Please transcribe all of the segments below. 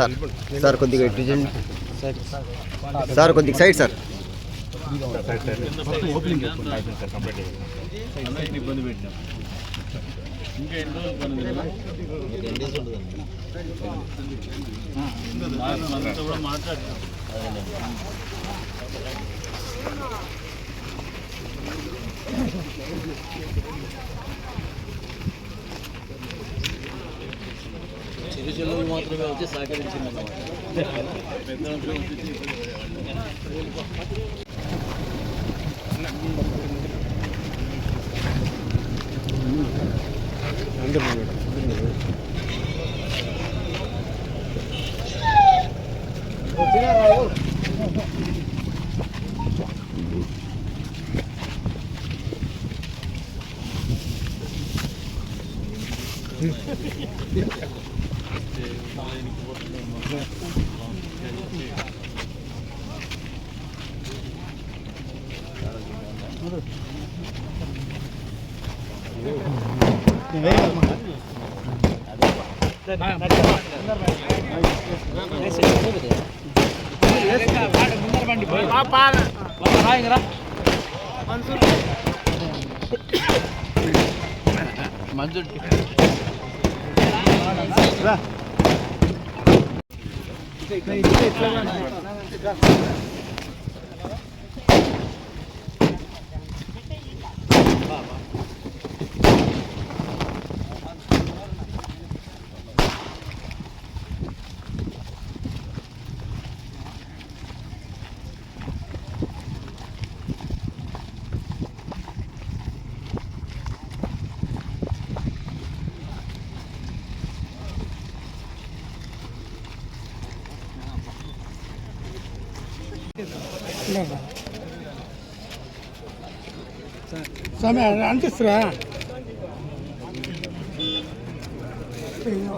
Sir. Sir కొద్దిగా ఇటు sir కొద్దిగా సైడ్ సార్. ఇబ్బంది పెట్టినాం ఇంకా ఎన్ని రోజులు పని అంతా కూడా మాట్లాడుతాం సిరిసిల్లు మాత్రమే వచ్చి సహకరించిందన్నమాట. పెద్ద వచ్చినా రావు.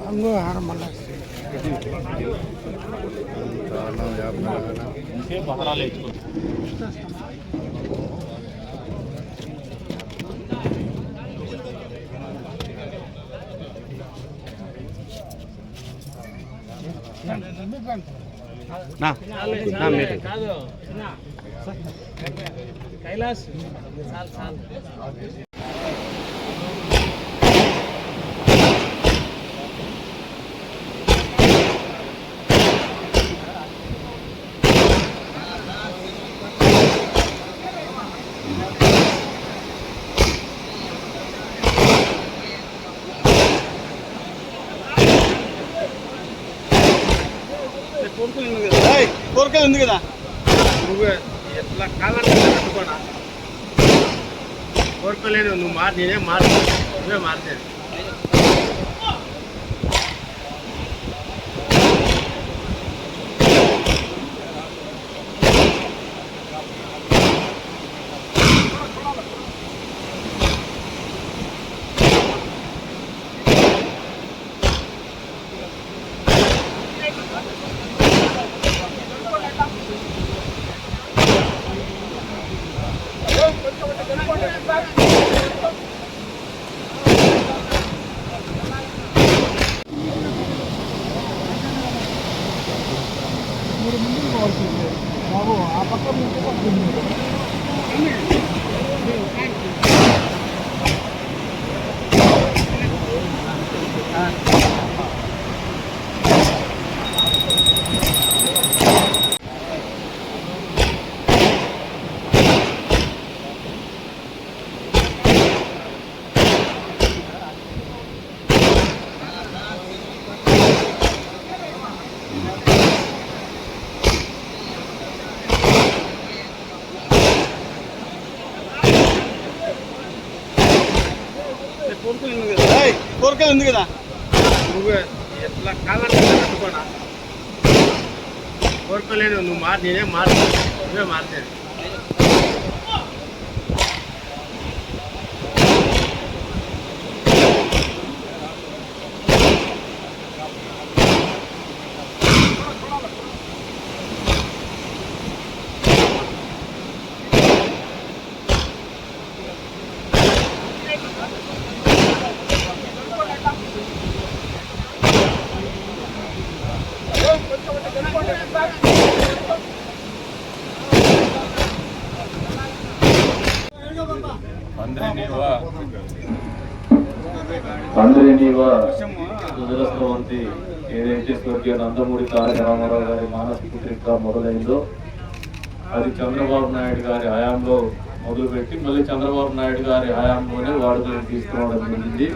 అంగో హారం మళ్ళా ఇంకేం పత్రాలు వేసుకుంటాం కైలాస్. కోరికలు ఉంది కదా. నువ్వు ఎట్లా కావాలంటే కోరుకోలేదు నువ్వు మారు నేనే మారు నువ్వే మారుతాను కోరికలు ఉంది కదా కోరికలు ఉంది కదా నువ్వు ఎట్లా కావాలంటే కట్టుకోనా కోరుకోలేదు నువ్వు మారు నేనే మారు నువ్వే మారుతాను అందరినీవ సుదరస్రవంతి ఏదైతే స్వర్గీయ నందమూరి తారక రామారావు గారి మానస పుత్రిక మొదలైందో అది చంద్రబాబు నాయుడు గారి హయాంలో మొదలుపెట్టి మళ్ళీ చంద్రబాబు నాయుడు గారి హయాంలోనే వాడుకలోకి తీసుకురావడం జరిగింది.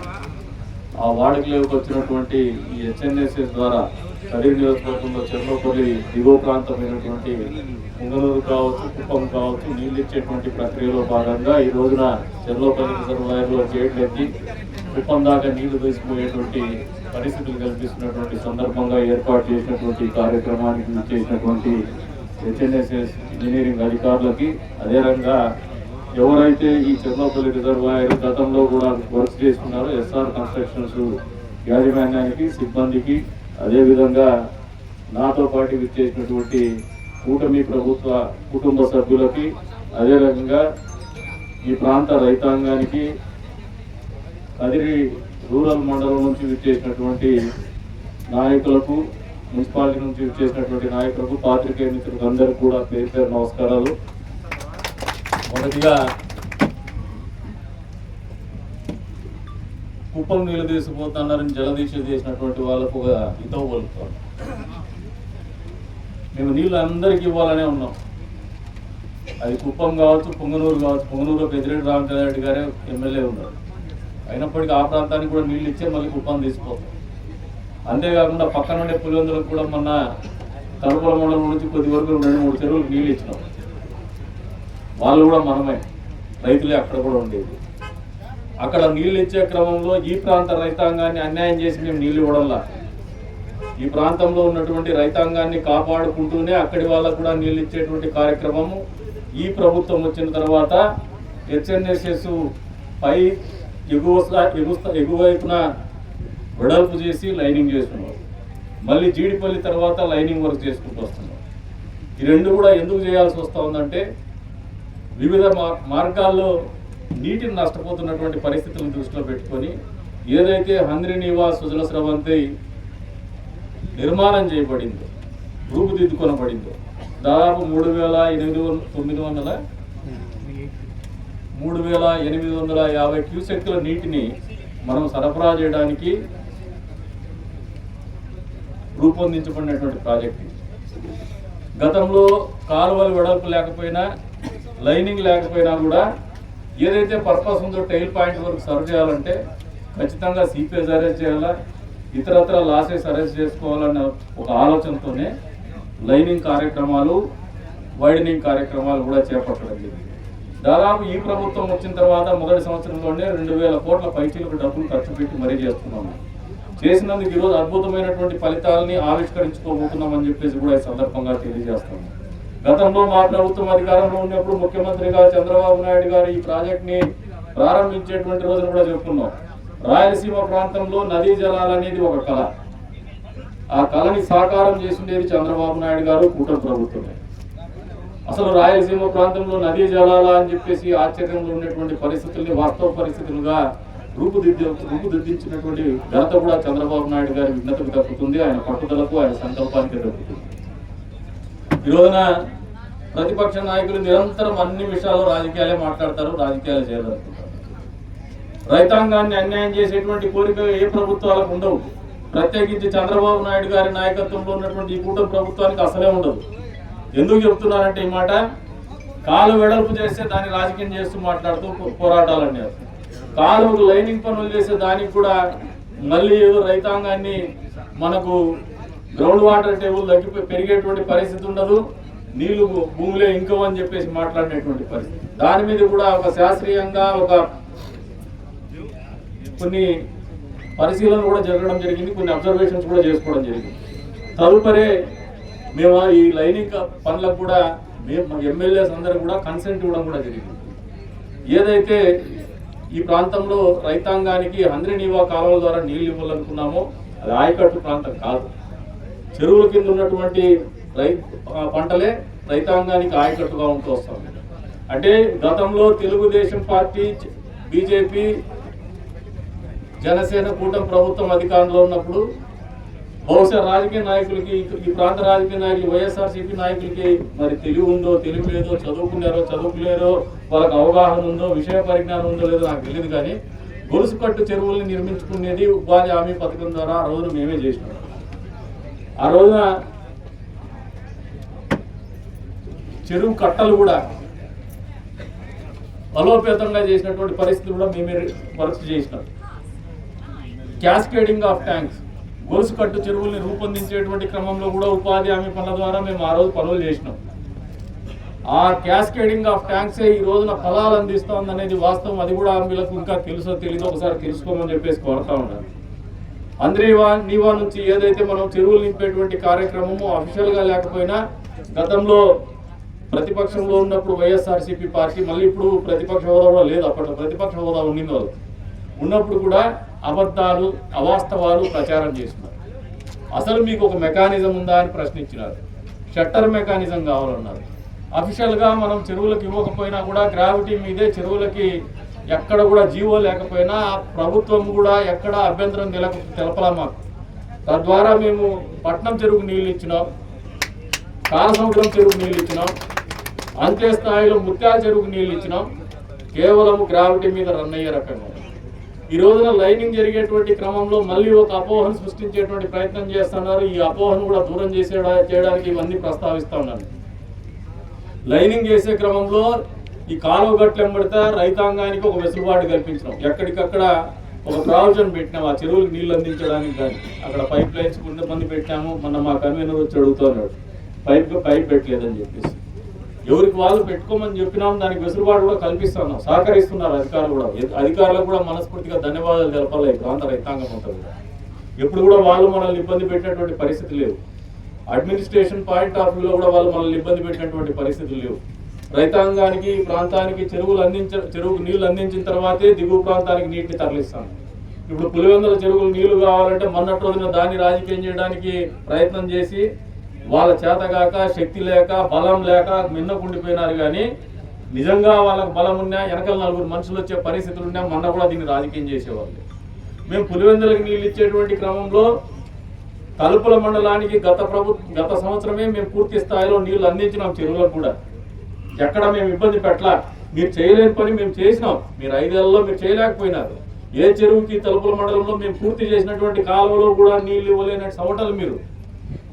ఆ వాడుకలోకి వచ్చినటువంటి ఈ హెచ్ఎన్ఎస్ఎస్ ద్వారా కరీం నియోజకవర్గంలో చెర్లోపల్లి దిగువ ప్రాంతమైనటువంటి ఉంగనూరు కావచ్చు కుప్పం కావచ్చు నీళ్ళు ఇచ్చేటువంటి ప్రక్రియలో భాగంగా ఈ రోజున చెర్లోపల్లి రిజర్వాయర్లో గేట్లు ఎత్తి కుప్పం దాకా నీళ్ళు తీసుకుపోయేటువంటి పరిస్థితులు కల్పిస్తున్నటువంటి సందర్భంగా ఏర్పాటు చేసినటువంటి కార్యక్రమానికి చేసినటువంటి హెచ్ఎన్ఎస్ఎస్ ఇంజనీరింగ్ అధికారులకి అదే రకంగా ఎవరైతే ఈ చెర్లోపల్లి రిజర్వాయర్ గతంలో కూడా వర్క్ చేస్తున్నారో ఎస్ఆర్ కన్స్ట్రక్షన్స్ యాజమాన్యానికి సిబ్బందికి అదేవిధంగా నాతో పాటు విచ్చేసినటువంటి కూటమి ప్రభుత్వ కుటుంబ సభ్యులకి అదే రకంగా ఈ ప్రాంత రైతాంగానికి కదిరి రూరల్ మండలం నుంచి విచ్చేసినటువంటి నాయకులకు మున్సిపాలిటీ నుంచి విచ్చేసినటువంటి నాయకులకు పాత్రికేయ మిత్రులకు అందరికీ కూడా పేరు పేరు నమస్కారాలు. మొదటిగా కుప్పం నీళ్ళు తీసుకుపోతున్నారని జలదీక్ష చేసినటువంటి వాళ్ళకు ఒక హితవు పలుకుతాం మేము నీళ్ళు అందరికీ ఇవ్వాలనే ఉన్నాం. అది కుప్పం కావచ్చు పొంగనూరు కావచ్చు పొంగనూరులో పెద్దిరెడ్డి రామచంద్రరెడ్డి గారే ఎమ్మెల్యే ఉన్నారు. అయినప్పటికీ ఆ ప్రాంతానికి కూడా నీళ్ళు ఇచ్చే మళ్ళీ కుప్పం తీసుకుపోతాం అంతేకాకుండా పక్కన ఉండే పులివెందులకు కూడా మొన్న తలుపుల మండలం నుంచి కొద్ది వరకు రెండు మూడు చెరువులకు నీళ్ళు ఇచ్చినాం. వాళ్ళు కూడా మనమే. రైతులే అక్కడ కూడా ఉండేది. అక్కడ నీళ్ళు ఇచ్చే క్రమంలో ఈ ప్రాంత రైతాంగాన్ని అన్యాయం చేసి మేము నీళ్ళు ఇవ్వడంలా? ఈ ప్రాంతంలో ఉన్నటువంటి రైతాంగాన్ని కాపాడుకుంటూనే అక్కడి వాళ్ళకు కూడా నీళ్ళు ఇచ్చేటువంటి కార్యక్రమము ఈ ప్రభుత్వం వచ్చిన తర్వాత హెచ్ఎన్ఎస్ఎస్ పై ఎగువ స్థా- ఎగువ వైపున వెడల్పు చేసి లైనింగ్ చేస్తున్నారు. మళ్ళీ జీడిపల్లి తర్వాత లైనింగ్ వర్క్ చేసుకుంటూ వస్తున్నాం ఈ రెండు కూడా ఎందుకు చేయాల్సి వస్తూ ఉందంటే వివిధ మార్గాల్లో నీటిని నష్టపోతున్నటువంటి పరిస్థితులను దృష్టిలో పెట్టుకొని ఏదైతే హంద్రినీవా సుజల స్రవంతి నిర్మాణం చేయబడిందో రూపుదిద్దుకొనబడిందో దాదాపు మూడు వేల ఎనిమిది తొమ్మిది వందల మూడు వేల ఎనిమిది వందల యాభై క్యూసెక్కుల నీటిని మనం సరఫరా చేయడానికి రూపొందించబడినటువంటి ప్రాజెక్ట్ గతంలో కాలువలు వెడల్పు లేకపోయినా లైనింగ్ లేకపోయినా కూడా ఏదైతే పర్పస్ ఉందో టైల్ పాయింట్ వరకు సర్వ్ చేయాలంటే ఖచ్చితంగా సీపేజ్ అరెస్ట్ చేయాలా? ఇతరత్ర లాసెస్ అరెస్ట్ చేసుకోవాలన్న ఒక ఆలోచనతోనే లైనింగ్ కార్యక్రమాలు వైడనింగ్ కార్యక్రమాలు కూడా చేపట్టడం జరిగింది. దాదాపు ఈ ప్రభుత్వం వచ్చిన తర్వాత మొదటి సంవత్సరంలోనే రెండు వేల కోట్ల పైచీలకు డబ్బులు ఖర్చు పెట్టి మరీ చేస్తున్నాము. చేసినందుకు ఈరోజు అద్భుతమైనటువంటి ఫలితాలని ఆవిష్కరించుకోబోతున్నామని చెప్పేసి కూడా ఈ సందర్భంగా తెలియజేస్తాము గతంలో మా ప్రభుత్వం అధికారంలో ఉన్నప్పుడు ముఖ్యమంత్రిగా చంద్రబాబు నాయుడు గారు ఈ ప్రాజెక్ట్ని ప్రారంభించేటువంటి రోజున కూడా చెప్పుకున్నాం రాయలసీమ ప్రాంతంలో నదీ జలాలు అనేది ఒక కళ. ఆ కళని సాకారం చేసిండేది చంద్రబాబు నాయుడు గారు కూటమి ప్రభుత్వమే. అసలు రాయలసీమ ప్రాంతంలో నదీ జలాల అని చెప్పేసి ఆశ్చర్యంలో ఉన్నటువంటి పరిస్థితుల్ని వాస్తవ పరిస్థితులుగా రూపుదిద్ది రూపుదిద్దించినటువంటి ఘనత కూడా చంద్రబాబు నాయుడు గారి విఘ్నతకు దక్కుతుంది. ఆయన పట్టుదలకు ఆయన సంకల్పానికి దక్కుతుంది. ఈ ప్రతిపక్ష నాయకులు నిరంతరం అన్ని విషయాలు రాజకీయాలే మాట్లాడతారు రాజకీయాలు చేయాలనుకుంటారు రైతాంగాన్ని అన్యాయం చేసేటువంటి కోరిక ఏ ప్రభుత్వాలకు ఉండవు. ప్రత్యేకించి చంద్రబాబు నాయుడు గారి నాయకత్వంలో ఉన్నటువంటి ఈ కూటమి ప్రభుత్వానికి అసలే ఉండదు. ఎందుకు చెప్తున్నారంటే ఈ మాట? కాలు వెడల్పు చేస్తే దాన్ని రాజకీయం చేస్తూ మాట్లాడుతూ పో- పోరాటాలని కాలువకు లైనింగ్ పనులు చేసే దానికి కూడా మళ్ళీ ఏదో రైతాంగాన్ని మనకు గ్రౌండ్ వాటర్ టేబుల్ తగ్గిపోయి పెరిగేటువంటి పరిస్థితి ఉండదు. నీళ్ళు భూ- భూమిలో ఇంకవని చెప్పేసి మాట్లాడినటువంటి పరిస్థితి. దాని మీద కూడా ఒక శాస్త్రీయంగా ఒక కొన్ని పరిశీలనలు కూడా జరగడం జరిగింది. కొన్ని అబ్జర్వేషన్స్ కూడా చేసుకోవడం జరిగింది. తదుపరి మేము ఈ లైనింగ్ పనులకు కూడా మేము ఎమ్మెల్యేస్ అందరూ కూడా కన్సెంట్ ఇవ్వడం కూడా జరిగింది. ఏదైతే ఈ ప్రాంతంలో రైతాంగానికి హంద్రినీవా కాలువల ద్వారా నీళ్ళు ఇవ్వాలనుకున్నామో అది ఆయకట్టు ప్రాంతం కాదు. చెరువుల కింద ఉన్నటువంటి రై పంటలే రైతాంగానికి ఆయకట్టుగా ఉంటూ వస్తాం అంటే గతంలో తెలుగుదేశం పార్టీ బీజేపీ జనసేన కూటమి ప్రభుత్వం అధికారంలో ఉన్నప్పుడు బహుశా రాజకీయ నాయకులకి ఈ- ప్రాంత రాజకీయ నాయకులు వైఎస్ఆర్సీపీ నాయకులకి మరి తెలివి ఉందో తెలివి లేదో చదువుకున్నారో చదువుకులేరో వాళ్ళకి అవగాహన ఉందో విషయ పరిజ్ఞానం ఉందో లేదో నాకు తెలియదు కానీ గొలుసు కట్టు చెరువుల్ని నిర్మించుకునేది ఉపాధి హామీ పథకం ద్వారా ఆ రోజు మేమే చేసినాం. ఆ రోజున చెరువు కట్టలు కూడా బలోపేతంగా చేసినటువంటి పరిస్థితి కూడా మేమే వర్క్ చేసినాం. క్యాస్కేడింగ్ ఆఫ్ ట్యాంక్స్ గొలుసు కట్టు చెరువుల్ని రూపొందించేటువంటి క్రమంలో కూడా ఉపాధి హామీ పనుల ద్వారా మేము ఆ రోజు పనులు చేసినాం. ఆ క్యాస్కేడింగ్ ఆఫ్ ట్యాంక్సే ఈ రోజున ఫలాలు అందిస్తోంది అనేది వాస్తవం. అది కూడా వీళ్ళకు ఇంకా తెలుసో తెలియదో ఒకసారి తెలుసుకోమని చెప్పేసి కోరుతా ఉన్నాను. అంద్రీవా నీవా నుంచి ఏదైతే మనం చెరువులు నింపేటువంటి కార్యక్రమము అఫీషియల్గా లేకపోయినా గతంలో ప్రతిపక్షంలో ఉన్నప్పుడు వైఎస్ఆర్సీపీ పార్టీ మళ్ళీ ఇప్పుడు ప్రతిపక్ష హోదాలో లేదు అప్పట్లో. ప్రతిపక్ష హోదా ఉండింది వాళ్ళు ఉన్నప్పుడు కూడా అబద్ధాలు అవాస్తవాలు ప్రచారం చేస్తున్నారు. అసలు మీకు ఒక మెకానిజం ఉందా అని ప్రశ్నించినారు. షట్టర్ మెకానిజం కావాలన్నారు. అఫీషియల్గా మనం చెరువులకు ఇవ్వకపోయినా కూడా గ్రావిటీ మీదే చెరువులకి ఎక్కడ కూడా జీవో లేకపోయినా ప్రభుత్వం కూడా ఎక్కడ అభ్యంతరం తెలక తెలపలా మాకు. తద్వారా మేము పట్నం చెరుకు నీళ్ళు ఇచ్చినాం కాలసముద్రం చెరుకు నీళ్ళు ఇచ్చినాం అంతే స్థాయిలో ముత్యాల చెరువుకు నీళ్ళు ఇచ్చినాం కేవలం గ్రావిటీ మీద రన్ అయ్యే రకంగా. ఈ రోజున లైనింగ్ జరిగేటువంటి క్రమంలో మళ్ళీ ఒక అపోహను సృష్టించేటువంటి ప్రయత్నం చేస్తున్నారు. ఈ అపోహను కూడా దూరం చేసే చేయడానికి ఇవన్నీ ప్రస్తావిస్తూ ఉన్నాను. లైనింగ్ చేసే క్రమంలో ఈ కాలువ గట్ల వెంబడితే రైతాంగానికి ఒక వెసులుబాటు కల్పించడం. ఎక్కడికక్కడ ఒక ప్రావిజన్ పెట్టినాం. ఆ చెరువులకు నీళ్ళు అందించడానికి కానీ అక్కడ పైప్ లైన్స్ కొంతమంది పెట్టాము మొన్న మా కన్వీనర్ వచ్చి అడుగుతున్నాడు. పైప్ పైప్ పెట్టలేదని చెప్పేసి. ఎవరికి వాళ్ళు పెట్టుకోమని చెప్పినాము దానికి వెసులుబాటు కూడా కల్పిస్తున్నాం. సహకరిస్తున్నారు అధికారులు కూడా. అధికారులకు కూడా మనస్ఫూర్తిగా ధన్యవాదాలు తెలపాలి. ఈ ప్రాంత రైతాంగం అంతా కూడా. ఎప్పుడు కూడా వాళ్ళు మనల్ని ఇబ్బంది పెట్టినటువంటి పరిస్థితి లేవు. అడ్మినిస్ట్రేషన్ పాయింట్ ఆఫ్ వ్యూలో కూడా వాళ్ళు మనల్ని ఇబ్బంది పెట్టినటువంటి పరిస్థితులు లేవు. రైతాంగానికి ఈ ప్రాంతానికి చెరువులు అందించ చెరువుకు నీళ్ళు అందించిన తర్వాతే దిగువ ప్రాంతానికి నీటిని తరలిస్తాం. ఇప్పుడు పులివెందుల చెరువులు నీళ్ళు కావాలంటే మొన్నటి రోజున దాన్ని రాజకీయం చేయడానికి ప్రయత్నం చేసి వాళ్ళ చేతగాక శక్తి లేక బలం లేక మిన్నకుండిపోయినారు కానీ నిజంగా వాళ్ళకి బలం ఉన్నా వెనకాల నలుగురు మనుషులు వచ్చే పరిస్థితులు ఉన్నా మొన్న కూడా దీన్ని రాజకీయం చేసేవాళ్ళు. మేము పులివెందులకు నీళ్ళు ఇచ్చేటువంటి క్రమంలో తలుపుల మండలానికి గత ప్రభు గత సంవత్సరమే మేము పూర్తి స్థాయిలో నీళ్ళు అందించినాం చెరువులకు కూడా. ఎక్కడ మేము ఇబ్బంది పెట్టలా? మీరు చేయలేని పని మేము చేసినాం. మీరు ఐదేళ్ళలో మీరు చేయలేకపోయినారు. ఏ చెరువుకి తలుపుల మండలంలో మేము పూర్తి చేసినటువంటి కాలువలో కూడా నీళ్ళు ఇవ్వలేని సవటలు మీరు.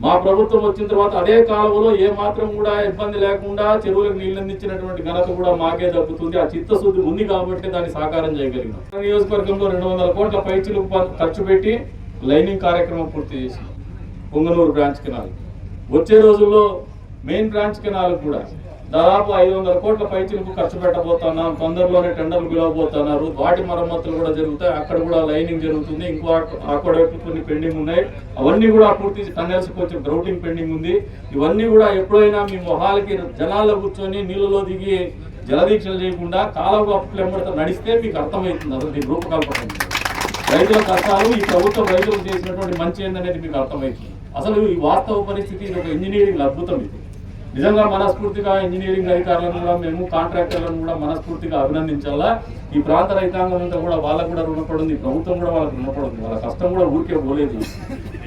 మా ప్రభుత్వం వచ్చిన తర్వాత అదే కాలువలో ఏ మాత్రం కూడా ఇబ్బంది లేకుండా చెరువులకు నీళ్ళు అందించినటువంటి ఘనత కూడా మాకే దక్కుతుంది. ఆ చిత్తశుద్ధి ఉంది కాబట్టి దాన్ని సాకారం చేయగలిగినాం. నియోజకవర్గంలో రెండు వందల కోట్ల పైచులు ఖర్చు పెట్టి లైనింగ్ కార్యక్రమం పూర్తి చేసినాం. Punganur branch canal. వచ్చే రోజుల్లో మెయిన్ బ్రాంచ్ కెనాల్ కూడా. దాదాపు ఐదు వందల కోట్ల పైచీలకు ఖర్చు పెట్టబోతున్నాం తొందరలోనే టెండర్లు పిలవబోతున్నారు. వాటి మరమ్మతులు కూడా జరుగుతాయి. అక్కడ కూడా లైనింగ్ జరుగుతుంది. ఇంకో అక్కడ కొన్ని పెండింగ్ ఉన్నాయి. అవన్నీ కూడా పూర్తి టన్నెల్స్ కొంచెం గ్రౌటింగ్ పెండింగ్ ఉంది. ఇవన్నీ కూడా ఎప్పుడైనా మీ మొహాలకి జనాల్లో కూర్చొని నీళ్ళలో దిగి జలదీక్షలు చేయకుండా కాలం వెంబడితో నడిస్తే మీకు అర్థమవుతుంది. అసలు దీని రూపకల్పన రైతుల కష్టాలు ఈ ప్రభుత్వం రైతులకు చేసినటువంటి మంచి ఏందనేది మీకు అర్థమవుతుంది. అసలు ఈ వాస్తవ పరిస్థితి ఇది ఒక ఇంజనీరింగ్ అద్భుతం ఇది. నిజంగా మనస్ఫూర్తిగా ఇంజనీరింగ్ అధికారులను కూడా మేము కాంట్రాక్టర్లను కూడా మనస్ఫూర్తిగా అభినందించాలా? ఈ ప్రాంత రైతాంగం అంతా కూడా వాళ్ళకు కూడా రుణపడింది ప్రభుత్వం కూడా వాళ్ళకి రుణపడింది. వాళ్ళ కష్టం కూడా ఊరికే పోలేదు.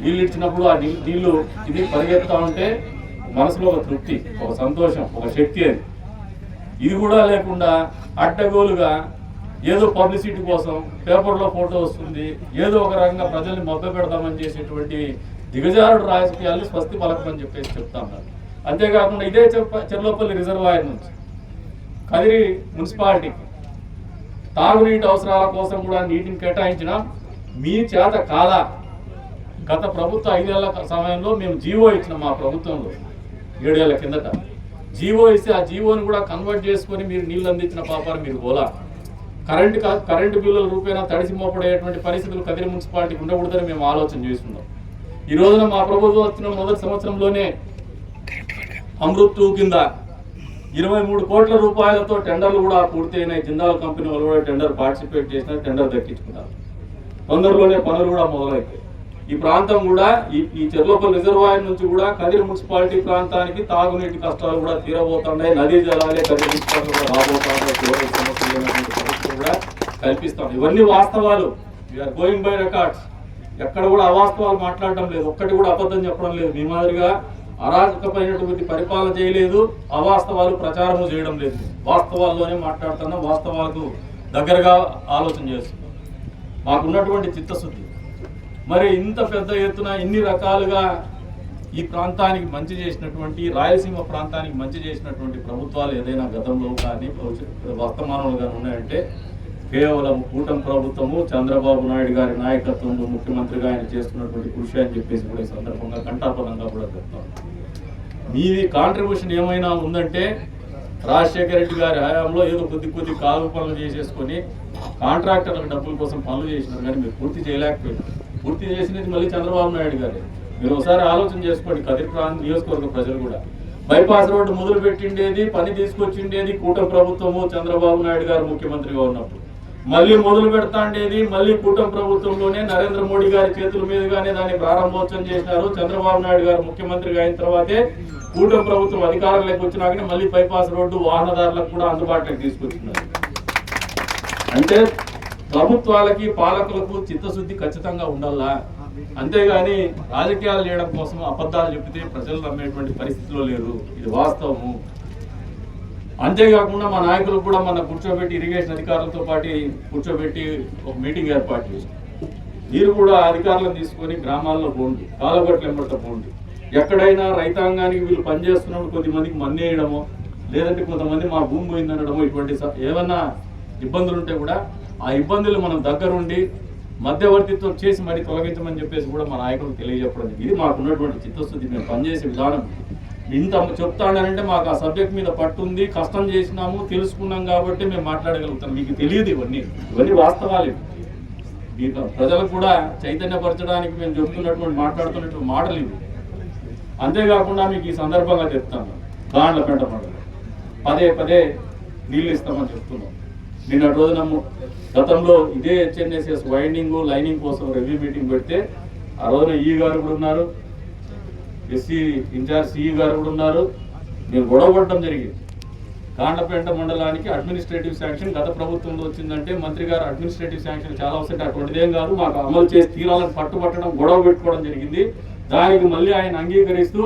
నీళ్ళు ఇచ్చినప్పుడు ఆ నీళ్ళు నీళ్ళు ఇది పరిగెత్తా ఉంటే మనసులో ఒక తృప్తి ఒక సంతోషం ఒక శక్తి అది. ఇది కూడా లేకుండా అడ్డగోలుగా ఏదో పబ్లిసిటీ కోసం పేపర్లో ఫోటో వస్తుంది ఏదో ఒక రకంగా ప్రజల్ని మభ్య పెడతామని చేసేటువంటి దిగజారుడు రాజకీయాలు స్వస్తి పలకమని చెప్పేసి చెప్తా ఉన్నారు. అంతేకాకుండా ఇదే చెర్లోపల్లి రిజర్వాయర్ నుంచి కదిరి మున్సిపాలిటీకి తాగునీటి అవసరాల కోసం కూడా నీటిని కేటాయించిన మీ చేత కాదా? గత ప్రభుత్వ ఐదేళ్ళ సమయంలో మేము జీవో ఇచ్చినాం మా ప్రభుత్వంలో ఏడేళ్ళ కిందట. జీవో ఇస్తే ఆ జీవోని కూడా కన్వర్ట్ చేసుకొని మీరు నీళ్ళు అందించిన పాపాలు మీరు పోలా? కరెంటు కరెంటు బిల్లుల రూపేణా తడిసి మోపడేటువంటి పరిస్థితులు కదిరి మున్సిపాలిటీకి ఉండకూడదని మేము ఆలోచన చేస్తున్నాం ఈ రోజున మా ప్రభుత్వం వచ్చిన మొదటి సంవత్సరంలోనే అమృత్ టూ కింద ఇరవై మూడు కోట్ల రూపాయలతో టెండర్లు కూడా పూర్తయినాయి. జిందాల్ కంపెనీ వాళ్ళు కూడా టెండర్ పార్టిసిపేట్ చేసిన టెండర్ దక్కించుకున్నారు. తొందరలోనే పనులు కూడా మొదలైతాయి ఈ ప్రాంతం కూడా ఈ ఈ చెర్లోపల్లి రిజర్వాయర్ నుంచి కూడా కదిరి మున్సిపాలిటీ ప్రాంతానికి తాగునీటి కష్టాలు కూడా తీరబోతున్నాయి. నదీ జలాలే కదిరి మున్సిపాలిటీ కూడా రాబోతున్నాయి. కూడా కల్పిస్తాం ఇవన్నీ వాస్తవాలు. వీఆర్ గోయింగ్ బై రికార్డ్స్ ఎక్కడ కూడా అవాస్తవాలు మాట్లాడడం లేదు. ఒక్కటి కూడా అబద్ధం చెప్పడం లేదు. మీ మాదిరిగా అరాజకమైనటువంటి పరిపాలన చేయలేదు అవాస్తవాలు ప్రచారము చేయడం లేదు. వాస్తవాల్లోనే మాట్లాడుతున్నాం వాస్తవాలకు దగ్గరగా ఆలోచన చేస్తున్నాం. మాకున్నటువంటి చిత్తశుద్ధి. మరి ఇంత పెద్ద ఎత్తున ఇన్ని రకాలుగా ఈ ప్రాంతానికి మంచి చేసినటువంటి రాయలసీమ ప్రాంతానికి మంచి చేసినటువంటి ప్రభుత్వాలు ఏదైనా గతంలో కానీ వర్తమానంలో కానీ ఉన్నాయంటే కేవలం కూటమి ప్రభుత్వము చంద్రబాబు నాయుడు గారి నాయకత్వంలో ముఖ్యమంత్రిగా ఆయన చేస్తున్నటువంటి కృషి అని చెప్పేసి కూడా ఈ సందర్భంగా కంఠాపదంగా కూడా చెప్తాను మీది కాంట్రిబ్యూషన్ ఏమైనా ఉందంటే రాజశేఖర రెడ్డి గారి హయాంలో ఏదో కొద్ది కొద్ది కాలువ పనులు చేసేసుకొని కాంట్రాక్టర్లకు డబ్బుల కోసం పనులు చేసినారు కానీ మీరు పూర్తి చేయలేకపోయారు. పూర్తి చేసినది మళ్ళీ చంద్రబాబు నాయుడు గారే. మీరు ఒకసారి ఆలోచన చేసుకోండి కదిరి ప్రాంత నియోజకవర్గ ప్రజలు కూడా. బైపాస్ రోడ్డు మొదలు పెట్టిండేది పని తీసుకొచ్చిండేది కూటమి ప్రభుత్వము చంద్రబాబు నాయుడు గారు ముఖ్యమంత్రిగా ఉన్నప్పుడు. మళ్ళీ మొదలు పెడతాండేది మళ్ళీ కూటమి ప్రభుత్వంలోనే నరేంద్ర మోడీ గారి చేతుల మీదుగానే దాన్ని ప్రారంభోత్సవం చేసినారు. చంద్రబాబు నాయుడు గారు ముఖ్యమంత్రిగా అయిన తర్వాతే కూటమి ప్రభుత్వం అధికారంలోకి వచ్చినాకనే మళ్ళీ బైపాస్ రోడ్డు వాహనదారులకు కూడా అందుబాటులోకి తీసుకొచ్చినారు. అంటే ప్రభుత్వాలకి పాలకులకు చిత్తశుద్ధి ఖచ్చితంగా ఉండాలా? అంతేగాని రాజకీయాలు చేయడం కోసం అబద్ధాలు చెబితే ప్రజలు నమ్మేటువంటి పరిస్థితిలో లేరు. ఇది వాస్తవము. అంతేకాకుండా మా నాయకులు కూడా మన కూర్చోబెట్టి ఇరిగేషన్ అధికారులతో పాటు కూర్చోబెట్టి ఒక మీటింగ్ ఏర్పాటు చేసి మీరు కూడా అధికారులను తీసుకొని గ్రామాల్లో పోండి కాలగొట్ల ఎంబట పోండి. ఎక్కడైనా రైతాంగానికి వీళ్ళు పనిచేస్తున్నప్పుడు కొద్దిమందికి మన్నేయడమో లేదంటే కొంతమంది మా భూమి పోయిందనడమో ఇటువంటి ఏమన్నా ఇబ్బందులు ఉంటే కూడా ఆ ఇబ్బందులు మనం దగ్గరుండి మధ్యవర్తిత్వం చేసి మరి తొలగించమని చెప్పేసి కూడా మా నాయకులకు తెలియజెప్పడం ఇది మాకు ఉన్నటువంటి చిత్తశుద్ధి. మేము పనిచేసే విధానం ఇంత చెప్తాడనంటే మాకు ఆ సబ్జెక్ట్ మీద పట్టుంది కష్టం చేసినాము తెలుసుకున్నాం కాబట్టి మేము మాట్లాడగలుగుతాం. మీకు తెలియదు ఇవన్నీ. ఇవన్నీ వాస్తవాలు ఇవి. మీకు ప్రజలకు కూడా చైతన్యపరచడానికి మేము చెప్తున్నటువంటి మాట్లాడుతున్నటువంటి మాటలు ఇవి. అంతేకాకుండా మీకు ఈ సందర్భంగా చెప్తాను. గాండ్ల పెంట మండలం పదే పదే నీళ్ళు ఇస్తామని చెప్తున్నాం. నిన్న రోజున గతంలో ఇదే హెచ్ఎన్ఎస్ఎస్ వైండింగ్ లైనింగ్ కోసం రివ్యూ మీటింగ్ పెడితే ఆ రోజున ఈ గారు కూడా ఉన్నారు. ఎస్సీ ఇన్ఛార్జ్ సిఈ గారు కూడా ఉన్నారు. నేను గొడవ పడడం జరిగింది. కాండపేట మండలానికి అడ్మినిస్ట్రేటివ్ శాంక్షన్ గత ప్రభుత్వంలో వచ్చిందంటే మంత్రి గారు అడ్మినిస్ట్రేటివ్ శాంక్షన్ చాలా వస్తే అటువంటిదేం కాదు మాకు అమలు చేసి తీరాలని పట్టుబట్టడం గొడవ పెట్టుకోవడం జరిగింది. దానికి మళ్ళీ ఆయన అంగీకరిస్తూ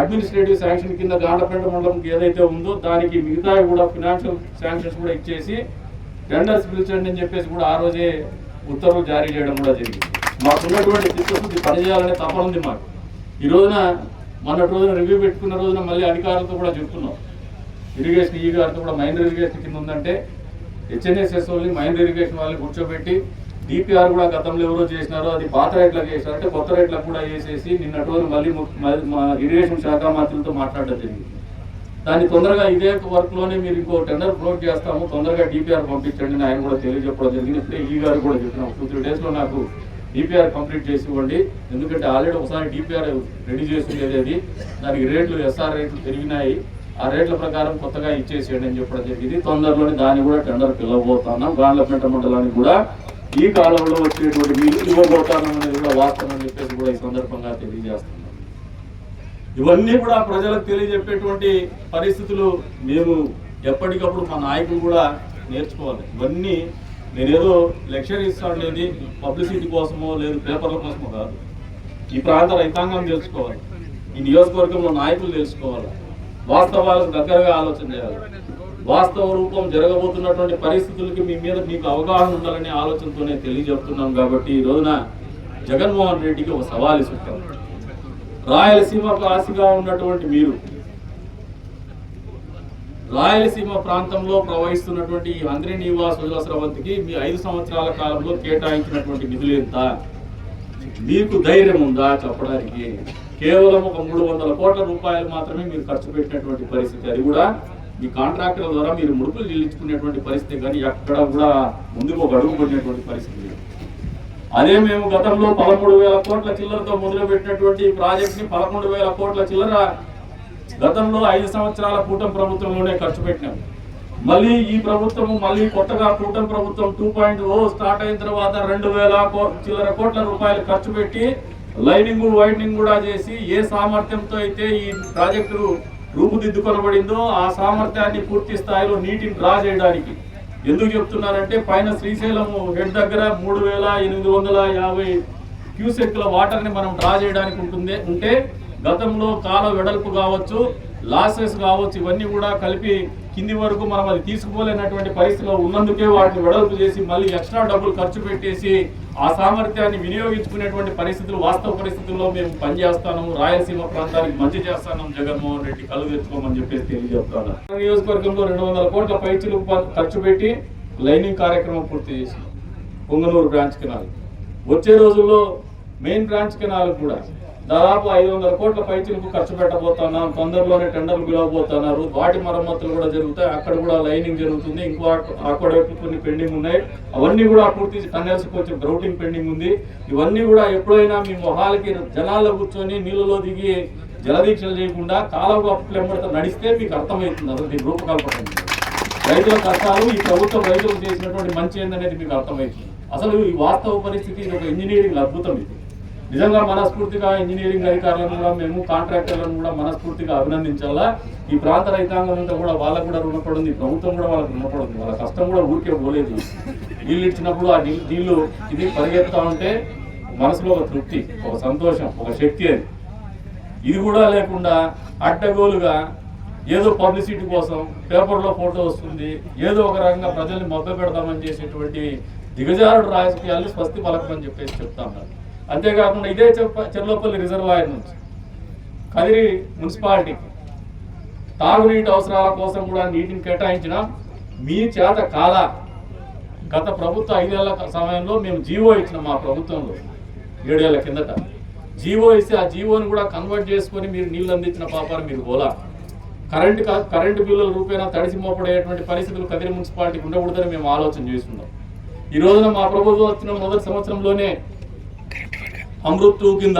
అడ్మినిస్ట్రేటివ్ శాంక్షన్ కింద గాండపేట మండలంకి ఏదైతే ఉందో దానికి మిగతా కూడా ఫినాన్షియల్ శాంక్షన్స్ కూడా ఇచ్చేసి టెండర్స్ పిలిచండి అని చెప్పేసి కూడా ఆ రోజే ఉత్తర్వులు జారీ చేయడం కూడా జరిగింది. మాకున్నటువంటి చిత్తశుద్ధి పనిచేయాలనే తపన మాకు. ఈ రోజున మొన్నటి రోజున రివ్యూ పెట్టుకున్న రోజున మళ్ళీ అధికారులతో కూడా చెప్తున్నాం. ఇరిగేషన్ ఈ e గారితో కూడా మైనర్ ఇరిగేషన్ కింద ఉందంటే హెచ్ఎన్ఎస్ఎస్ వాళ్ళని మైనర్ ఇరిగేషన్ వాళ్ళని కూర్చోబెట్టి డిపిఆర్ కూడా గతంలో ఎవరో చేసినారో అది పాత రేట్లకు చేసినారు అంటే కొత్త రేట్లకు కూడా వేసేసి నిన్నటి రోజు మళ్ళీ మా ఇరిగేషన్ శాఖ మంత్రులతో మాట్లాడడం జరిగింది. దాన్ని తొందరగా ఇదే వర్క్లోనే మీరు ఇంకో టెండర్ ఫ్లోట్ చేస్తాము తొందరగా డిపిఆర్ పంపించండి ఆయన కూడా తెలియజెప్పడం జరిగింది. ఇప్పుడే ఈ గారు కూడా చెప్పినాం. టూ త్రీ డేస్లో నాకు డిపిఆర్ కంప్లీట్ చేసి ఇవ్వండి. ఎందుకంటే ఆల్రెడీ ఒకసారి డిపిఆర్ రెడీ చేసిండేది అది. దానికి రేట్లు ఎస్ఆర్ రేట్లు పెరిగినాయి. ఆ రేట్ల ప్రకారం కొత్తగా ఇచ్చేసేయండి అని చెప్పడం జరిగింది. తొందరలోనే దాన్ని కూడా టెండర్ పిలవబోతున్నాం గాండ్లపేట మండలానికి కూడా ఈ కాలంలో వచ్చేటువంటి నీళ్ళు ఇవ్వబోతున్నాం అనేది కూడా వాస్తవం అని చెప్పేసి కూడా ఈ సందర్భంగా తెలియజేస్తున్నాం. ఇవన్నీ కూడా ప్రజలకు తెలియజెప్పేటువంటి పరిస్థితులు మేము ఎప్పటికప్పుడు మా నాయకులు కూడా నేర్చుకోవాలి. ఇవన్నీ నేనేదో లెక్చర్ ఇస్తానేది పబ్లిసిటీ కోసమో లేదు పేపర్ల కోసమో కాదు. ఈ ప్రాంత రైతాంగం తెలుసుకోవాలి. ఈ నియోజకవర్గంలో నాయకులు తెలుసుకోవాలి. వాస్తవాలకు దగ్గరగా ఆలోచన చేయాలి. వాస్తవ రూపం జరగబోతున్నటువంటి పరిస్థితులకి మీ మీద మీకు అవగాహన ఉండాలనే ఆలోచనతోనే తెలియజెప్తున్నాం కాబట్టి ఈ రోజున జగన్మోహన్ రెడ్డికి ఒక సవాల్ ఇస్తున్నాం. రాయలసీమకు ఆశగా ఉన్నటువంటి మీరు రాయలసీమ ప్రాంతంలో ప్రవహిస్తున్నటువంటి ఈ హంద్రి నివాస్ వదిల స్రవంతికి మీ ఐదు సంవత్సరాల కాలంలో కేటాయించినటువంటి నిధులు ఎంత? మీకు ధైర్యం ఉందా చెప్పడానికి? కేవలం ఒక మూడు వందల కోట్ల రూపాయలు మాత్రమే మీరు ఖర్చు పెట్టినటువంటి పరిస్థితి. అది కూడా మీ కాంట్రాక్టర్ల ద్వారా మీరు ముడుపులు చెల్లించుకునేటువంటి పరిస్థితి కానీ ఎక్కడ కూడా ముందుకు ఒక అడుగు పడినటువంటి పరిస్థితి అదే మేము గతంలో పదమూడు వేల కోట్ల చిల్లరతో మొదలుపెట్టినటువంటి ఈ ప్రాజెక్ట్ని పదకొండు వేల కోట్ల చిల్లర గతంలో ఐదు సంవత్సరాల కూటమి ప్రభుత్వంలోనే ఖర్చు పెట్టినాం. మళ్ళీ ఈ ప్రభుత్వం మళ్ళీ కొత్తగా కూటమి ప్రభుత్వం టూ పాయింట్ ఓ స్టార్ట్ అయిన తర్వాత రెండు వేల చిల్లర కోట్ల రూపాయలు ఖర్చు పెట్టి లైనింగ్ వైడనింగ్ కూడా చేసి ఏ సామర్థ్యంతో అయితే ఈ ప్రాజెక్టు రూపుదిద్దుకొనబడిందో ఆ సామర్థ్యాన్ని పూర్తి స్థాయిలో నీటిని డ్రా చేయడానికి. ఎందుకు చెప్తున్నారంటే పైన శ్రీశైలం హెడ్ దగ్గర మూడు వేల ఎనిమిది వందల యాభై క్యూసెక్ల వాటర్ని మనం డ్రా చేయడానికి ఉంటుంది ఉంటే గతంలో కాల వెడల్పు కావచ్చు లాసెస్ కావచ్చు ఇవన్నీ కూడా కలిపి కింది వరకు మనం అది తీసుకుపోలేనటువంటి పరిస్థితిలో ఉన్నందుకే వాటిని వెడల్పు చేసి మళ్ళీ ఎక్స్ట్రా డబ్బులు ఖర్చు పెట్టేసి ఆ సామర్థ్యాన్ని వినియోగించుకునేటువంటి పరిస్థితులు వాస్తవ పరిస్థితుల్లో మేము పనిచేస్తాము రాయలసీమ ప్రాంతానికి మంచి చేస్తాను జగన్మోహన్ రెడ్డి కళ్ళు తెచ్చుకోమని చెప్పేసి తెలియజేస్తాను. నియోజకవర్గంలో రెండు వందల కోట్ల పైచులు ఖర్చు పెట్టి లైనింగ్ కార్యక్రమం పూర్తి చేసినాం. Punganur branch canal. వచ్చే రోజుల్లో మెయిన్ బ్రాంచ్ కెనాల్ కూడా దాదాపు ఐదు వందల కోట్ల పైచులకు ఖర్చు పెట్టబోతున్నాం తొందరలోనే టెండర్లు పిలవబోతున్నారు. వాటి మరమ్మతులు కూడా జరుగుతాయి. అక్కడ కూడా లైనింగ్ జరుగుతుంది. ఇంకో అక్కడ కొన్ని పెండింగ్ ఉన్నాయి. అవన్నీ కూడా పూర్తి టన్నెల్స్ కొంచెం గ్రౌటింగ్ పెండింగ్ ఉంది. ఇవన్నీ కూడా ఎప్పుడైనా మీ మొహాలకి జనాల్లో కూర్చొని నీళ్ళలో దిగి జలదీక్షలు చేయకుండా కాలం అప్పులెంబడితో నడిస్తే మీకు అర్థమవుతుంది. అసలు దీని రూపకల్పన. రైతుల కష్టాలు ఈ ప్రభుత్వం రైతులకు చేసినటువంటి మంచి ఏందనేది మీకు అర్థమవుతుంది. అసలు ఈ వాస్తవ పరిస్థితి ఇది ఒక ఇంజనీరింగ్ అద్భుతం ఇది. నిజంగా మనస్ఫూర్తిగా ఇంజనీరింగ్ అధికారులను కూడా మేము కాంట్రాక్టర్లను కూడా మనస్ఫూర్తిగా అభినందించాలా? ఈ ప్రాంత రైతాంగం అంతా కూడా వాళ్ళకు కూడా రుణపడింది ప్రభుత్వం కూడా వాళ్ళకి రుణపడింది. వాళ్ళ కష్టం కూడా ఊరికే పోలేదు. నీళ్ళు ఇచ్చినప్పుడు ఆ నీళ్ళు నీళ్ళు ఇది పరిగెత్తా ఉంటే మనసులో ఒక తృప్తి ఒక సంతోషం ఒక శక్తి అది. ఇది కూడా లేకుండా అడ్డగోలుగా ఏదో పబ్లిసిటీ కోసం పేపర్లో ఫోటో వస్తుంది ఏదో ఒక రకంగా ప్రజల్ని మభ్య పెడతామని చేసేటువంటి దిగజారుడు రాజకీయాలు స్వస్తి పలకమని చెప్పేసి చెప్తా ఉన్నారు. అంతేకాకుండా ఇదే చెప్ప చెర్లోపల్లి రిజర్వాయర్ నుంచి కదిరి మున్సిపాలిటీకి తాగునీటి అవసరాల కోసం కూడా నీటిని కేటాయించిన మీ చేత కాదా గత ప్రభుత్వ ఐదేళ్ళ సమయంలో మేము జీవో ఇచ్చిన మా ప్రభుత్వంలో ఏడేళ్ళ కిందట. జీవో ఇస్తే ఆ జీవోని కూడా కన్వర్ట్ చేసుకొని మీరు నీళ్ళు అందించిన పాపాలు మీరు పోలా. కరెంటు కరెంటు బిల్లుల రూపేణా తడిసి మోపడేటువంటి పరిస్థితులు కదిరి మున్సిపాలిటీకి ఉండకూడదని మేము ఆలోచన చేస్తున్నాం ఈ రోజున మా ప్రభుత్వం వచ్చిన మొదటి సంవత్సరంలోనే అమృత్ టూ కింద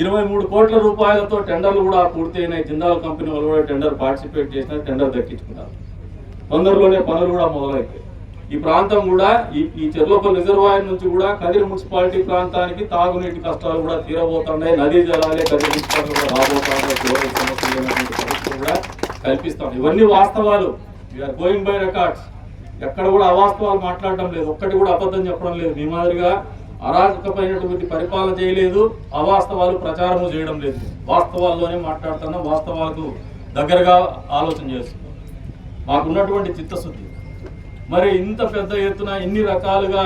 ఇరవై మూడు కోట్ల రూపాయలతో టెండర్లు కూడా పూర్తయినాయి. జిందాల్ కంపెనీ వాళ్ళు కూడా టెండర్ పార్టిసిపేట్ చేసిన టెండర్ దక్కించుకున్నారు. తొందరలోనే పనులు కూడా మొదలైతాయి ఈ ప్రాంతం కూడా ఈ ఈ చెర్లోపల్లి రిజర్వాయర్ నుంచి కూడా కదిరి మున్సిపాలిటీ ప్రాంతానికి తాగునీటి కష్టాలు కూడా తీరబోతున్నాయి. నదీ జలాలే కదిరి మున్సిపాలిటీ కూడా రాబోతున్నాయి. కూడా కల్పిస్తాం ఇవన్నీ వాస్తవాలు. వీఆర్ గోయింగ్ బై రికార్డ్స్ ఎక్కడ కూడా అవాస్తవాలు మాట్లాడడం లేదు. ఒక్కటి కూడా అబద్ధం చెప్పడం లేదు. మీ మాదిరిగా అరాజకమైనటువంటి పరిపాలన చేయలేదు. అవాస్తవాలు ప్రచారము చేయడం లేదు. వాస్తవాల్లోనే మాట్లాడుతున్నాం వాస్తవాలకు దగ్గరగా ఆలోచన చేస్తున్నాం మాకున్నటువంటి చిత్తశుద్ధి. మరి ఇంత పెద్ద ఎత్తున ఇన్ని రకాలుగా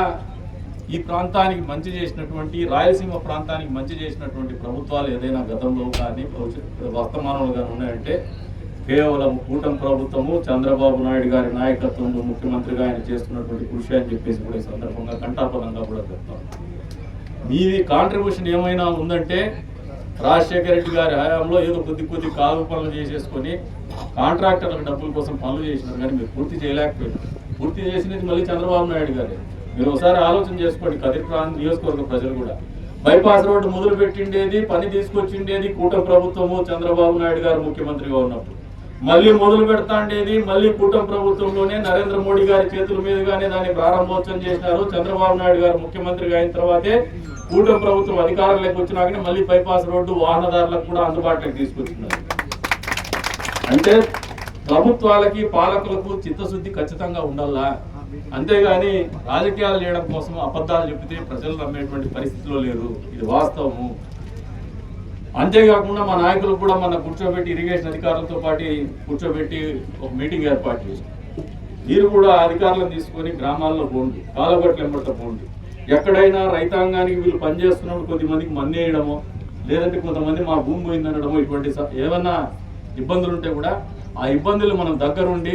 ఈ ప్రాంతానికి మంచి చేసినటువంటి రాయలసీమ ప్రాంతానికి మంచి చేసినటువంటి ప్రభుత్వాలు ఏదైనా గతంలో కానీ వర్తమానంలో కానీ ఉన్నాయంటే కేవలం కూటమి ప్రభుత్వము చంద్రబాబు నాయుడు గారి నాయకత్వంలో ముఖ్యమంత్రిగా ఆయన చేస్తున్నటువంటి కృషి అని చెప్పేసి కూడా ఈ సందర్భంగా కంఠాపదంగా కూడా చెప్తాం. మీది కాంట్రిబ్యూషన్ ఏమైనా ఉందంటే రాజశేఖర రెడ్డి గారి హయాంలో ఏదో కొద్ది కొద్ది కాలు పనులు చేసేసుకొని కాంట్రాక్టర్లకు డబ్బుల కోసం పనులు చేసినారు కానీ మీరు పూర్తి చేయలేకపోయారు. పూర్తి చేసినది మళ్ళీ చంద్రబాబు నాయుడు గారే. మీరు ఒకసారి ఆలోచన చేసుకోండి కదిరి ప్రాంత నియోజకవర్గ ప్రజలు కూడా. బైపాస్ రోడ్డు మొదలు పెట్టిండేది పని తీసుకొచ్చిండేది కూటమి ప్రభుత్వము చంద్రబాబు నాయుడు గారు ముఖ్యమంత్రిగా ఉన్నప్పుడు. మళ్ళీ మొదలు పెడతాండేది మళ్ళీ కూటమి ప్రభుత్వంలోనే నరేంద్ర మోడీ గారి చేతుల మీదుగానే దాన్ని ప్రారంభోత్సవం చేసినారు. చంద్రబాబు నాయుడు గారు ముఖ్యమంత్రిగా అయిన తర్వాతే కూటమి ప్రభుత్వం అధికారంలోకి వచ్చినాకనే మళ్ళీ బైపాస్ రోడ్డు వాహనదారులకు కూడా అందుబాటులోకి తీసుకొచ్చినారు. అంటే ప్రభుత్వాలకి పాలకులకు చిత్తశుద్ధి ఖచ్చితంగా ఉండాలా? అంతేగాని రాజకీయాలు చేయడం కోసం అబద్ధాలు చెబితే ప్రజలు నమ్మేటువంటి పరిస్థితిలో లేరు. ఇది వాస్తవము. అంతేకాకుండా మా నాయకులు కూడా మన కూర్చోబెట్టి ఇరిగేషన్ అధికారులతో పాటు కూర్చోబెట్టి ఒక మీటింగ్ ఏర్పాటు చేశారు. మీరు కూడా అధికారులను తీసుకొని గ్రామాల్లో పోండి కాలగొట్ల ఎంబట పోండి. ఎక్కడైనా రైతాంగానికి వీళ్ళు పనిచేస్తున్నప్పుడు కొద్దిమందికి మన్ను వేయడమో లేదంటే కొంతమంది మా భూమి పోయిందనడమో ఇటువంటి ఏమన్నా ఇబ్బందులు ఉంటే కూడా ఆ ఇబ్బందులు మనం దగ్గరుండి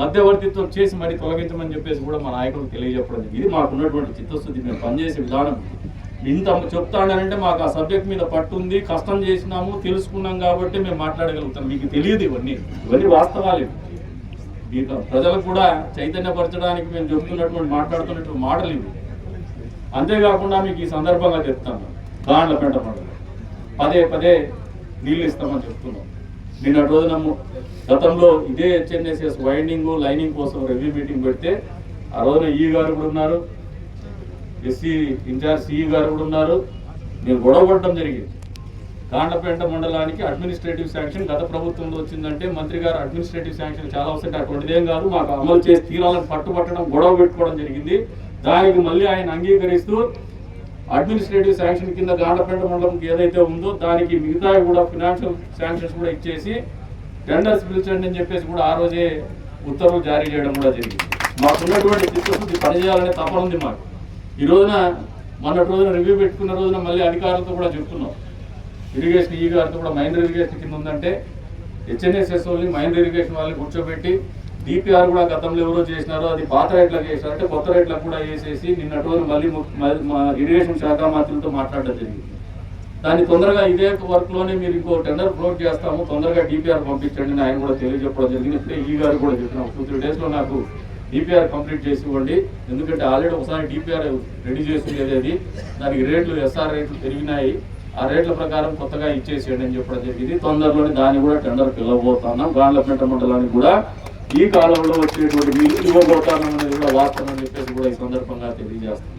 మధ్యవర్తిత్వం చేసి మరి తొలగించమని చెప్పేసి కూడా మా నాయకులకు తెలియజెప్పడం ఇది మాకున్నటువంటి చిత్తశుద్ధి. మేము పనిచేసే విధానం ఇంత చెప్తాడనంటే మాకు ఆ సబ్జెక్ట్ మీద పట్టుంది కష్టం చేసినాము తెలుసుకున్నాం కాబట్టి మేము మాట్లాడగలుగుతాం మీకు తెలియదు ఇవన్నీ. ఇవన్నీ వాస్తవాలు. ఇవి. మీకు ప్రజలకు కూడా చైతన్యపరచడానికి మేము చెప్తున్నటువంటి మాట్లాడుతున్నటువంటి మాటలు ఇవి. అంతేకాకుండా మీకు ఈ సందర్భంగా చెప్తాను. గాండ్లపేట మండలం పదే పదే నీళ్ళు ఇస్తామని చెప్తున్నాం. నిన్న రోజున గతంలో ఇదే హెచ్ఎన్ఎస్ఎస్ వైండింగ్ లైనింగ్ కోసం రివ్యూ మీటింగ్ పెడితే ఆ రోజున ఈ గారు కూడా ఉన్నారు. ఎస్సీ ఇన్ఛార్జ్ సిఈ గారు కూడా ఉన్నారు. నేను గొడవ పడడం జరిగింది. కాండపేట మండలానికి అడ్మినిస్ట్రేటివ్ శాంక్షన్ గత ప్రభుత్వంలో వచ్చిందంటే మంత్రి గారు అడ్మినిస్ట్రేటివ్ శాంక్షన్ చాలా వస్తాయి అటువంటిదేం కాదు. మాకు అమలు చేసి తీరాలను పట్టుబట్టడం గొడవ పెట్టుకోవడం జరిగింది. దానికి మళ్ళీ ఆయన అంగీకరిస్తూ అడ్మినిస్ట్రేటివ్ శాంక్షన్ కింద గాండపేట మండలంకి ఏదైతే ఉందో దానికి మిగతా కూడా ఫినాన్షియల్ శాంక్షన్స్ కూడా ఇచ్చేసి టెండర్స్ పిలిచండి అని చెప్పేసి కూడా ఆ రోజే ఉత్తర్వులు జారీ చేయడం కూడా జరిగింది. మాకున్నటువంటి చిత్తశుద్ధి పనిచేయాలనే తపన ఉంది మాకు. ఈ రోజున మొన్నటి రోజున రివ్యూ పెట్టుకున్న రోజున మళ్ళీ అధికారులతో కూడా చెప్తున్నాం. ఇరిగేషన్ ఈ e గారితో కూడా మైండర్ ఇరిగేషన్ కింద ఉందంటే హెచ్ఎన్ఎస్ఎస్ వాళ్ళని మైండర్ ఇరిగేషన్ వాళ్ళని కూర్చోబెట్టి డిపిఆర్ కూడా గతంలో ఎవరో చేసినారో అది పాత రేట్లకు చేశారు అంటే కొత్త రేట్లకు కూడా వేసేసి నిన్నటి రోజు మళ్ళీ మా ఇరిగేషన్ శాఖ మంత్రులతో మాట్లాడడం జరిగింది. దాన్ని తొందరగా ఇదే వర్క్లోనే మీరు ఇంకో టెండర్ ఫ్లోట్ చేస్తాము తొందరగా డిపిఆర్ పంపించండి అని ఆయన కూడా తెలియజెప్పడం జరిగింది. ఇప్పుడే ఈ గారు కూడా చెప్పినాం. టూ త్రీ డేస్లో నాకు డిపిఆర్ కంప్లీట్ చేసి ఇవ్వండి. ఎందుకంటే ఆల్రెడీ ఒకసారి డిపిఆర్ రెడీ చేసింది అనేది అది దానికి రేట్లు ఎస్ఆర్ రేట్లు పెరిగినాయి. ఆ రేట్ల ప్రకారం కొత్తగా ఇచ్చేసేయండి అని చెప్పడం జరిగింది. తొందరలోనే దాన్ని కూడా టెండర్ పిలవబోతున్నాం గాండ్లపేట మండలానికి కూడా ఈ కాలంలో వచ్చేటువంటి నీళ్ళు ఇవ్వబోతానం అనేది కూడా వాస్తవం అని చెప్పేసి కూడా ఈ సందర్భంగా తెలియజేస్తున్నాం.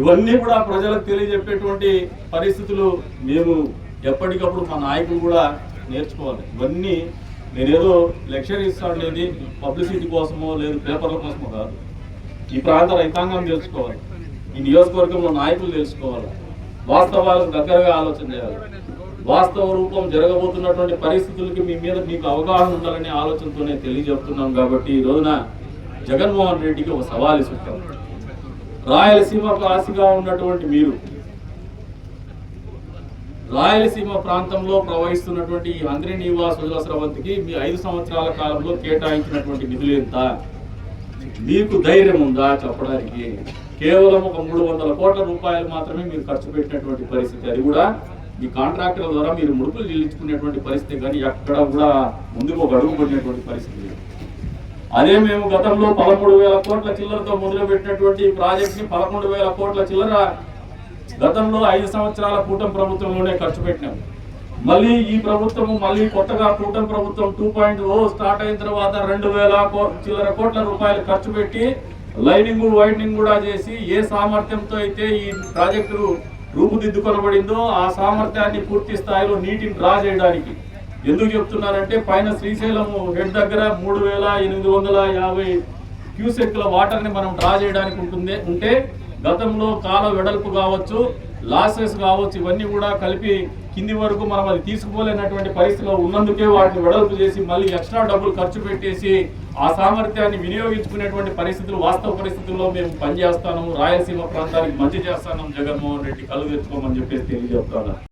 ఇవన్నీ కూడా ప్రజలకు తెలియజెప్పేటువంటి పరిస్థితులు మేము ఎప్పటికప్పుడు మా నాయకులు కూడా నేర్చుకోవాలి. ఇవన్నీ నేనేదో లెక్చర్ ఇస్తాను పబ్లిసిటీ కోసమో లేదు పేపర్ల కోసమో కాదు. ఈ ప్రాంత రైతాంగం తెలుసుకోవాలి. ఈ నియోజకవర్గంలో నాయకులు తెలుసుకోవాలి. వాస్తవాలకు దగ్గరగా ఆలోచన చేయాలి. వాస్తవ రూపం జరగబోతున్నటువంటి పరిస్థితులకి మీ మీద మీకు అవగాహన ఉండాలనే ఆలోచనతోనే తెలియజెప్తున్నాం కాబట్టి ఈ రోజున జగన్మోహన్ రెడ్డికి ఒక సవాల్ ఇస్తున్నాం. రాయలసీమకు ఆశగా ఉన్నటువంటి మీరు రాయలసీమ ప్రాంతంలో ప్రవహిస్తున్నటువంటి ఈ హంద్రి నివాస్ వదిల స్రవంతికి మీ ఐదు సంవత్సరాల కాలంలో కేటాయించినటువంటి నిధులు ఎంత? మీకు ధైర్యం ఉందా చెప్పడానికి? కేవలం ఒక మూడు వందల కోట్ల రూపాయలు మాత్రమే మీరు ఖర్చు పెట్టినటువంటి పరిస్థితి. అది కూడా మీ కాంట్రాక్టర్ల ద్వారా మీరు ముడుపులు చెల్లించుకునేటువంటి పరిస్థితి కానీ ఎక్కడ కూడా ముందుకు ఒక అడుగు పడినటువంటి పరిస్థితి అదే మేము గతంలో పదమూడు వేల కోట్ల చిల్లరతో మొదలుపెట్టినటువంటి ఈ ప్రాజెక్ట్ని పదకొండు వేల కోట్ల చిల్లర గతంలో ఐదు సంవత్సరాల కూటమి ప్రభుత్వంలోనే ఖర్చు పెట్టినాం. మళ్ళీ ఈ ప్రభుత్వం మళ్ళీ కొత్తగా కూటమి ప్రభుత్వం టూ పాయింట్ ఓ స్టార్ట్ అయిన తర్వాత రెండు వేల చిల్లర కోట్ల రూపాయలు ఖర్చు పెట్టి లైనింగ్ వైడనింగ్ కూడా చేసి ఏ సామర్థ్యంతో అయితే ఈ ప్రాజెక్టు రూపుదిద్దుకొనబడిందో ఆ సామర్థ్యాన్ని పూర్తి స్థాయిలో నీటిని డ్రా చేయడానికి. ఎందుకు చెప్తున్నారంటే పైన శ్రీశైలం హెడ్ దగ్గర మూడు వేల ఎనిమిది వందల యాభై క్యూసెక్ల వాటర్ని మనం డ్రా చేయడానికి ఉంటుంది ఉంటే గతంలో కాల వెడల్పు కావచ్చు లాసెస్ కావచ్చు ఇవన్నీ కూడా కలిపి కింది వరకు మనం అది తీసుకుపోలేనటువంటి పరిస్థితిలో ఉన్నందుకే వాటిని వెడల్పు చేసి మళ్ళీ ఎక్స్ట్రా డబ్బులు ఖర్చు పెట్టేసి ఆ సామర్థ్యాన్ని వినియోగించుకునేటువంటి పరిస్థితులు వాస్తవ పరిస్థితుల్లో మేము పనిచేస్తాము. రాయలసీమ ప్రాంతానికి మంచి చేస్తాను జగన్మోహన్ రెడ్డి కళ్ళు తెచ్చుకోమని చెప్పేసి తెలియజేస్తాను